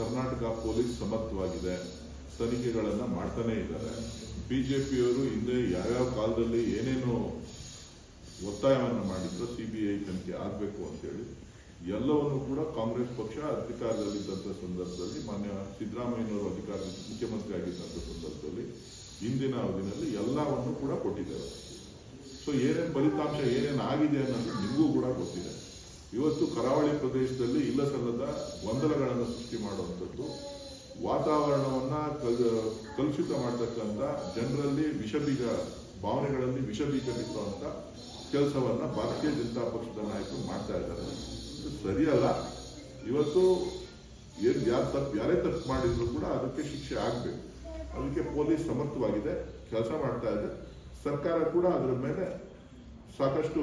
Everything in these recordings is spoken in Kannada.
ಕರ್ನಾಟಕ ಪೊಲೀಸ್ ಸಮರ್ಥವಾಗಿದೆ. ತನಿಖೆಗಳನ್ನ ಮಾಡ್ತಾನೇ ಇದ್ದಾರೆ. ಬಿಜೆಪಿಯವರು ಹಿಂದೆ ಯಾವ್ಯಾವ ಕಾಲದಲ್ಲಿ ಏನೇನು ಒತ್ತಾಯವನ್ನು ಮಾಡಿದ್ರು ಐ ತನಿಖೆ ಆಗಬೇಕು ಅಂತೇಳಿ, ಎಲ್ಲವನ್ನು ಕೂಡ ಕಾಂಗ್ರೆಸ್ ಪಕ್ಷ ಅಧಿಕಾರದಲ್ಲಿದ್ದಂಥ ಸಂದರ್ಭದಲ್ಲಿ, ಮಾನ್ಯ ಸಿದ್ದರಾಮಯ್ಯನವರು ಅಧಿಕಾರ ಮುಖ್ಯಮಂತ್ರಿ ಆಗಿದ್ದಂಥ ಸಂದರ್ಭದಲ್ಲಿ ಇಂದಿನ ಅವಧಿನಲ್ಲಿ ಎಲ್ಲವನ್ನು ಕೂಡ ಕೊಟ್ಟಿದ್ದಾರೆ. ಸೊ ಏನೇನು ಫಲಿತಾಂಶ ಏನೇನು ಆಗಿದೆ ಅನ್ನೋದು ನಿಮಗೂ ಕೂಡ ಗೊತ್ತಿದೆ. ಇವತ್ತು ಕರಾವಳಿ ಪ್ರದೇಶದಲ್ಲಿ ಇಲ್ಲ ಸಲ್ಲದ ಗೊಂದಲಗಳನ್ನು ಸೃಷ್ಟಿ ಮಾಡುವಂಥದ್ದು, ವಾತಾವರಣವನ್ನ ಕಲ್- ಕಲುಷಿತ ಮಾಡ್ತಕ್ಕಂಥ ಜನರಲ್ಲಿ ವಿಷಬೀಜ, ಭಾವನೆಗಳಲ್ಲಿ ವಿಷಬೀಜ ಬಿತ್ತುವಂತ ಕೆಲಸವನ್ನ ಭಾರತೀಯ ಜನತಾ ಪಕ್ಷದ ನಾಯಕರು ಮಾಡ್ತಾ ಇದ್ದಾರೆ. ಇದು ಸರಿಯಲ್ಲ. ಇವತ್ತು ಏನು ಯಾರು ತಪ್ಪು, ಯಾರೇ ತಪ್ಪು ಮಾಡಿದ್ರು ಕೂಡ ಅದಕ್ಕೆ ಶಿಕ್ಷೆ ಆಗಬೇಕು. ಅದಕ್ಕೆ ಪೊಲೀಸ್ ಸಮರ್ಥವಾಗಿದೆ, ಕೆಲಸ ಮಾಡ್ತಾ ಇದೆ. ಸರ್ಕಾರ ಕೂಡ ಅದರ ಮೇಲೆ ಸಾಕಷ್ಟು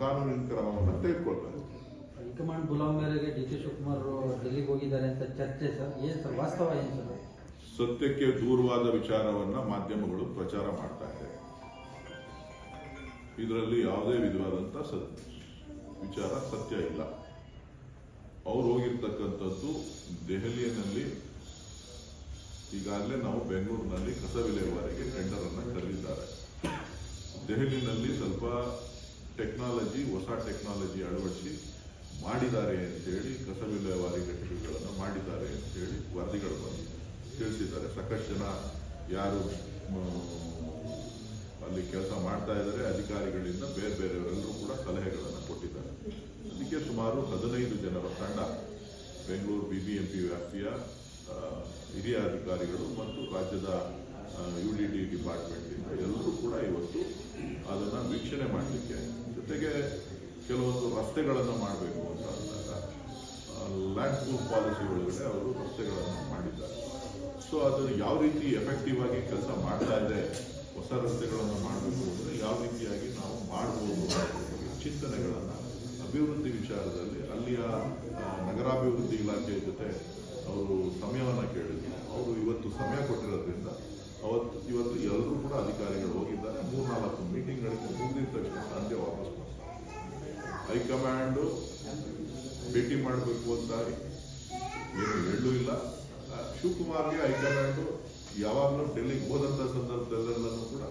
ಕಾನೂನಿನ ಕ್ರಮವನ್ನು ತೆಗೆದುಕೊಳ್ತಾರೆ. ಹೈಕಮಾಂಡ್ ಗುಲಾಂ ಮೇರೆಗೆ ಡಿ ಕೆ ಶಿವಕುಮಾರ್ ಡೆಲ್ಲಿಗೆ ಹೋಗಿದ್ದಾರೆ ಅಂತ ಚರ್ಚೆ ಸರ್. ಏನ್ ಸರ್ ವಾಸ್ತವ ಏನ್ ಸರ್? ಸತ್ಯಕ್ಕೆ ದೂರವಾದ ವಿಚಾರವನ್ನ ಮಾಧ್ಯಮಗಳು ಪ್ರಚಾರ ಮಾಡ್ತಾ ಇದೆ. ಇದರಲ್ಲಿ ಯಾವುದೇ ವಿಧವಾದಂತ ಸತ್ ವಿಚಾರ ಸತ್ಯ ಇಲ್ಲ. ಅವ್ರು ಹೋಗಿರ್ತಕ್ಕಂಥದ್ದು ದೆಹಲಿಯಲ್ಲಿ. ಈಗಾಗಲೇ ನಾವು ಬೆಂಗಳೂರಿನಲ್ಲಿ ಕಸ ವಿಲೇವಾರಿಗೆ ಟೆಂಡರ್ ಅನ್ನ ಕರೆದಿದ್ದಾರೆ ದೆಹಲಿನಲ್ಲಿ ಸ್ವಲ್ಪ ಟೆಕ್ನಾಲಜಿ ಹೊಸ ಟೆಕ್ನಾಲಜಿ ಅಳವಡಿಸಿ ಮಾಡಿದ್ದಾರೆ ಅಂತೇಳಿ ಕಸ ವಿಲೇವಾರಿ ಘಟಕಗಳನ್ನು ಮಾಡಿದ್ದಾರೆ ಅಂತೇಳಿ ವರದಿಗಳು ಬಂದು ತಿಳಿಸಿದ್ದಾರೆ. ಸಾಕಷ್ಟು ಜನ ಯಾರು ಅಲ್ಲಿ ಕೆಲಸ ಮಾಡ್ತಾ ಇದ್ದಾರೆ ಅಧಿಕಾರಿಗಳಿಂದ ಬೇರೆ ಬೇರೆಯವರೆಲ್ಲರೂ ಕೂಡ ಸಲಹೆಗಳನ್ನು ಕೊಟ್ಟಿದ್ದಾರೆ. ಅದಕ್ಕೆ ಸುಮಾರು ಹದಿನೈದು ಜನರ ತಂಡ ಬೆಂಗಳೂರು ಬಿಬಿಎಂಪಿ ವ್ಯಾಪ್ತಿಯ ಆ, ಹಿರಿಯ ಅಧಿಕಾರಿಗಳು ಮತ್ತು ರಾಜ್ಯದ ಯು ಡಿ ಡಿ ಡಿಪಾರ್ಟ್ಮೆಂಟಿಂದ ಎಲ್ಲರೂ ಕೂಡ ಇವತ್ತು ಅದನ್ನ ವೀಕ್ಷಣೆ ಮಾಡಲಿಕ್ಕೆ ಜೊತೆಗೆ ಕೆಲವೊಂದು ರಸ್ತೆಗಳನ್ನು ಮಾಡಬೇಕು ಅಂತ ಅಂದಾಗ ಲ್ಯಾಂಡ್ ಪ್ರೂಫ್ ಪಾಲಿಸಿ ಒಳಗಡೆ ಅವರು ರಸ್ತೆಗಳನ್ನು ಮಾಡಿದ್ದಾರೆ. ಸೊ ಅದು ಯಾವ ರೀತಿ ಎಫೆಕ್ಟಿವ್ ಆಗಿ ಕೆಲಸ ಮಾಡ್ತಾ ಇದೆ, ಹೊಸ ರಸ್ತೆಗಳನ್ನು ಮಾಡಬೇಕು ಅಂದರೆ ಯಾವ ರೀತಿಯಾಗಿ ನಾವು ಮಾಡ್ಬೋದು ಚಿಂತನೆಗಳನ್ನು ಅಭಿವೃದ್ಧಿ ವಿಚಾರದಲ್ಲಿ ಅಲ್ಲಿಯ ನಗರಾಭಿವೃದ್ಧಿ ಇಲಾಖೆಯ ಜೊತೆ ಅವರು ಸಮಯವನ್ನು ಕೇಳಿದ್ರು. ಅವರು ಇವತ್ತು ಸಮಯ ಕೊಟ್ಟಿರೋದ್ರಿಂದ ಅವತ್ತು ಇವತ್ತು ಎಲ್ಲರೂ ಕೂಡ ಅಧಿಕಾರಿಗಳು ಹೋಗಿದ್ದಾರೆ. ಮೂರ್ನಾಲ್ಕು ಮೀಟಿಂಗ್ ನಡೆಸಿ ಮುಗಿದ ತಕ್ಷಣ ಸಂಜೆ ವಾಪಸ್ ಬರ್ತಾರೆ. ಹೈಕಮಾಂಡು ಭೇಟಿ ಮಾಡಬೇಕು ಅಂತ ಏನು ಹೇಳೂ ಇಲ್ಲ. ಶಿವಕುಮಾರ್ಗೆ ಹೈಕಮಾಂಡು ಯಾವಾಗಲೂ ಡೆಲ್ಲಿಗೆ ಹೋದಂತ ಸಂದರ್ಭದಲ್ಲೆಲ್ಲನೂ ಕೂಡ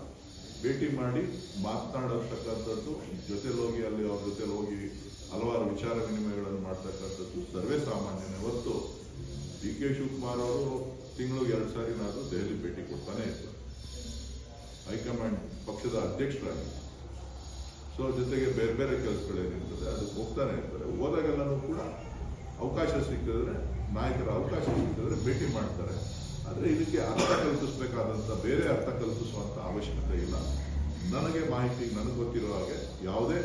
ಭೇಟಿ ಮಾಡಿ ಮಾತನಾಡತಕ್ಕಂಥದ್ದು ಜೊತೆಲಿ ಹೋಗಿ ಅಲ್ಲಿ ಅವ್ರ ಜೊತೆಲಿ ಹೋಗಿ ಹಲವಾರು ವಿಚಾರ ವಿನಿಮಯಗಳನ್ನು ಮಾಡ್ತಕ್ಕಂಥದ್ದು ಸರ್ವೇ ಸಾಮಾನ್ಯನೇ ಹೊತ್ತು ಡಿ ಕೆ ಶಿವಕುಮಾರ್ ಅವರು ತಿಂಗಳಿಗೆ ಎರಡು ಸಾರಿನಾದರೂ ದೆಹಲಿ ಭೇಟಿ ಕೊಡ್ತಾನೆ ಇರ್ತಾರೆ ಹೈಕಮಾಂಡ್ ಪಕ್ಷದ ಅಧ್ಯಕ್ಷರಾಗಿ. ಸೊ ಜೊತೆಗೆ ಬೇರೆ ಬೇರೆ ಕೆಲಸಗಳೇನಿರ್ತದೆ ಅದಕ್ಕೆ ಹೋಗ್ತಾನೆ ಇರ್ತಾರೆ. ಹೋದಾಗೆಲ್ಲನೂ ಕೂಡ ಅವಕಾಶ ಸಿಕ್ಕಿದ್ರೆ, ನಾಯಕರ ಅವಕಾಶ ಸಿಕ್ಕಿದ್ರೆ ಭೇಟಿ ಮಾಡ್ತಾರೆ. ಆದರೆ ಇದಕ್ಕೆ ಅರ್ಥ ಕಲ್ಪಿಸಬೇಕಾದಂಥ, ಬೇರೆ ಅರ್ಥ ಕಲ್ಪಿಸುವಂಥ ಅವಶ್ಯಕತೆ ಇಲ್ಲ. ನನಗೆ ಮಾಹಿತಿ, ನನಗೆ ಗೊತ್ತಿರೋ ಹಾಗೆ ಯಾವುದೇ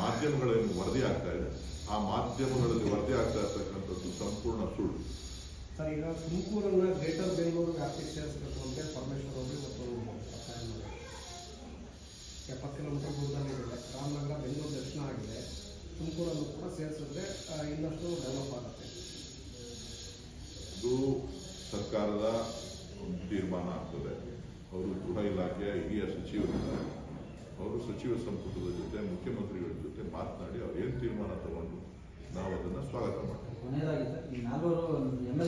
ಮಾಧ್ಯಮಗಳಲ್ಲಿ ವರದಿ ಆಗ್ತಾ ಇದೆ. ಆ ಮಾಧ್ಯಮಗಳಲ್ಲಿ ವರದಿ ಆಗ್ತಾ ಇರ್ತಕ್ಕಂಥದ್ದು ಸಂಪೂರ್ಣ ಸುಳ್ಳು. ಸರ್ ಈಗ ತುಮಕೂರನ್ನ ಗ್ರೇಟರ್ ಬೆಂಗಳೂರು ವ್ಯಾಪ್ತಿಗೆ ಸೇರಿಸಬೇಕು ಅಂತ ಪರಮೇಶ್ವರ್ ಅವರು ಇವತ್ತು. ಎಪ್ಪತ್ತು ಕಿಲೋಮೀಟರ್ ದೂರದಲ್ಲಿದೆ ರಾಮನಗರ ಬೆಂಗಳೂರು ದರ್ಶನ ಆಗಿದೆ. ತುಮಕೂರನ್ನು ಕೂಡ ಸೇರಿಸಿದ್ರೆ ಇನ್ನಷ್ಟು ಡೆವಲಪ್ ಆಗುತ್ತೆ. ಅದು ಸರ್ಕಾರದ ಒಂದು ತೀರ್ಮಾನ ಆಗ್ತದೆ. ಅವರು ಗೃಹ ಇಲಾಖೆಯ ಹಿರಿಯ ಸಚಿವರಿದ್ದಾರೆ. ಅವರು ಸಚಿವ ಸಂಪುಟದ ಜೊತೆ ಮುಖ್ಯಮಂತ್ರಿಗಳ ಜೊತೆ ಮಾತನಾಡಿ ಅವ್ರು ಏನು ತೀರ್ಮಾನ ತಗೊಂಡು ನಾವು ಅದನ್ನು ಸ್ವಾಗತ ಮಾಡ್ತೀವಿ. ಕೊನೆಯದಾಗಿ ಸರ್ ಈ ನಾಲ್ವರು ಎಂ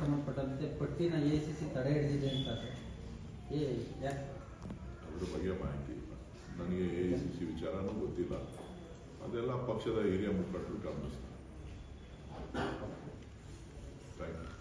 ಸಂಬಂಧಪಟ್ಟಂತೆ ಪಟ್ಟಿನ ಎ ಸಿ ಸಿ ತಡೆ ಹಿಡಿದಿದೆ ಅಂತ ಸರ್ ಏ ಅದ್ರ ಬಗ್ಗೆ ಮಾಹಿತಿ ಇಲ್ಲ. ನನಗೆ ಎ ಸಿ ಸಿ ವಿಚಾರನೂ ಗೊತ್ತಿಲ್ಲ. ಅದೆಲ್ಲ ಪಕ್ಷದ ಹಿರಿಯ ಮುಖಂಡರು ಗಮನಿಸ್ತಾರೆ. ಥ್ಯಾಂಕ್